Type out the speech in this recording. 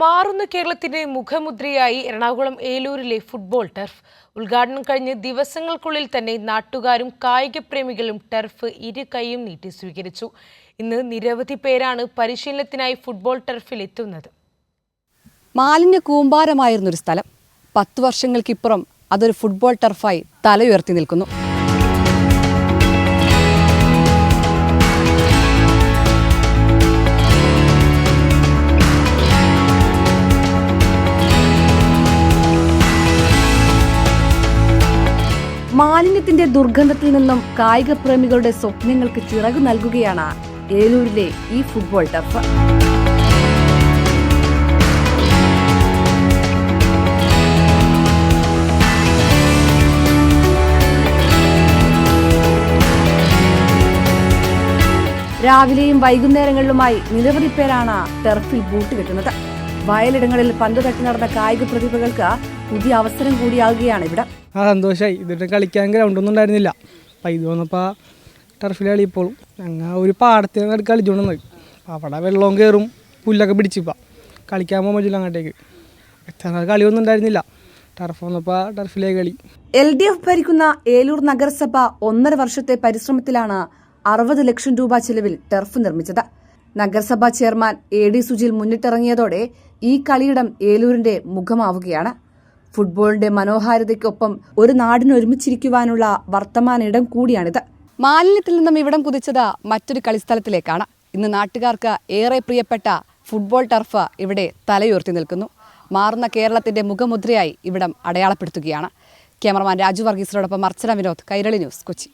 മാറുന്ന കേരളത്തിന്റെ മുഖമുദ്രയായി എറണാകുളം ഏലൂരിലെ ഫുട്ബോൾ ടർഫ്. ഉദ്ഘാടനം കഴിഞ്ഞ് ദിവസങ്ങൾക്കുള്ളിൽ തന്നെ നാട്ടുകാരും കായിക പ്രേമികളും ടർഫ് ഇരു കൈയും നീട്ടി സ്വീകരിച്ചു. ഇന്ന് നിരവധി പേരാണ് പരിശീലനത്തിനായി ഫുട്ബോൾ ടർഫിൽ എത്തുന്നത്. മാലിന്യ കൂമ്പാരമായിരുന്നൊരു സ്ഥലം. പത്തു വർഷങ്ങൾക്കിപ്പുറം അതൊരു ഫുട്ബോൾ ടർഫായി തലയുയർത്തി നിൽക്കുന്നു. മാലിന്യത്തിന്റെ ദുർഗന്ധത്തിൽ നിന്നും കായിക പ്രേമികളുടെ സ്വപ്നങ്ങൾക്ക് ചിറക് നൽകുകയാണ് ഏലൂരിലെ ഈ ഫുട്ബോൾ ടഫ്. രാവിലെയും വൈകുന്നേരങ്ങളിലുമായി നിരവധി പേരാണ് ടെർഫിൽ ബൂട്ട് കെട്ടുന്നത്. വയലിടങ്ങളിൽ പന്ത് തട്ടി നടന്ന കായിക പ്രതിഭകൾക്ക് പുതിയ അവസരം കൂടിയാകുകയാണ് ഇവിടെ. ആ സന്തോഷമായി ഇതിട്ട് കളിക്കാൻ ഗ്രൗണ്ടൊന്നും ഉണ്ടായിരുന്നില്ല. അപ്പം ഇത് വന്നപ്പോൾ ടർഫിൽ കളിയപ്പോഴും ഞങ്ങൾ ഒരു പാടത്തിന് നടുക്ക് കളിച്ചുകൊണ്ടുവന്നത് അവിടെ വെള്ളവും കയറും പുല്ലൊക്കെ പിടിച്ചിപ്പോൾ കളിക്കാൻ പോകാൻ പറ്റില്ല അങ്ങോട്ടേക്ക്. എത്ര കളിയൊന്നും ഉണ്ടായിരുന്നില്ല. ടർഫ് വന്നപ്പോൾ ടർഫിലേ കളി. എൽ ഡി എഫ് ഭരിക്കുന്ന ഏലൂർ നഗരസഭ ഒന്നര വർഷത്തെ പരിശ്രമത്തിലാണ് അറുപത് ലക്ഷം രൂപ ചെലവിൽ ടർഫ് നിർമ്മിച്ചത്. നഗരസഭാ ചെയർമാൻ എ ഡി സുജിൽ മുന്നിട്ടിറങ്ങിയതോടെ ഈ കളിയിടം ഏലൂരിന്റെ മുഖമാവുകയാണ്. ഫുട്ബോളിന്റെ മനോഹാരിതയ്ക്കൊപ്പം ഒരു നാടിന് ഒരുമിച്ചിരിക്കുവാനുള്ള വർത്തമാന ഇടം കൂടിയാണിത്. മാലിന്യത്തിൽ നിന്നും ഇവിടം കുതിച്ചത് മറ്റൊരു കളിസ്ഥലത്തിലേക്കാണ്. ഇന്ന് നാട്ടുകാർക്ക് ഏറെ പ്രിയപ്പെട്ട ഫുട്ബോൾ ടർഫ് ഇവിടെ തലയുയർത്തി നിൽക്കുന്നു. മാറുന്ന കേരളത്തിന്റെ മുഖമുദ്രയായി ഇവിടം അടയാളപ്പെടുത്തുകയാണ്. ക്യാമറമാൻ രാജു വർഗീസിനോടൊപ്പം അർച്ചന വിനോദ് കൈരളി ന്യൂസ് കൊച്ചി.